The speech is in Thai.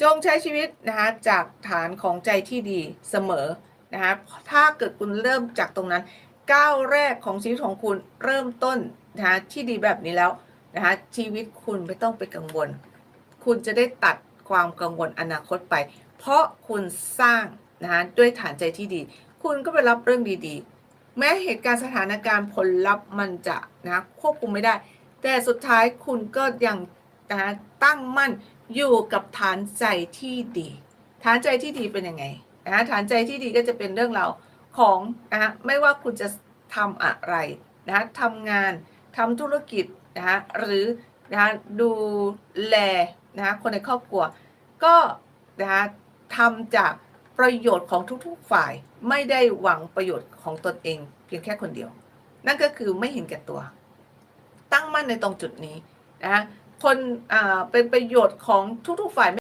จงใช้ชีวิตนะคะจากฐานของใจที่ดีเสมอนะคะถ้าเกิดคุณเริ่มจากตรงนั้นก้าวแรกของชีวิตของคุณเริ่มต้นนะคะที่ดีแบบนี้แล้วนะคะชีวิตคุณไม่ต้องไปกังวล คุณจะได้ตัดความกังวลอนาคตไป เพราะคุณสร้างนะคะด้วยฐานใจที่ดี คุณก็ไปรับเรื่องดีๆ แม้เหตุการณ์สถานการณ์ผลลัพธ์มันจะนะควบคุมไม่ได้ แต่สุดท้ายคุณก็ยัง นะตั้งมั่นอยู่กับฐานใจที่ดี ฐานใจที่ดีเป็นยังไงนะฐานใจที่ดีก็จะเป็นเรื่องเราของนะไม่ว่าคุณจะทำอะไรนะทำงานทำธุรกิจนะหรือนะดูแลนะคนในครอบครัว ก็นะทำจากประโยชน์ของทุกๆฝ่ายไม่ได้หวังประโยชน์ของตนเอง เพียงแค่คนเดียว นั่นก็คือไม่เห็นแก่ตัว ตั้งมั่นในตรงจุดนี้นะ คนอ่าเป็นประโยชน์ของทุกๆฝ่าย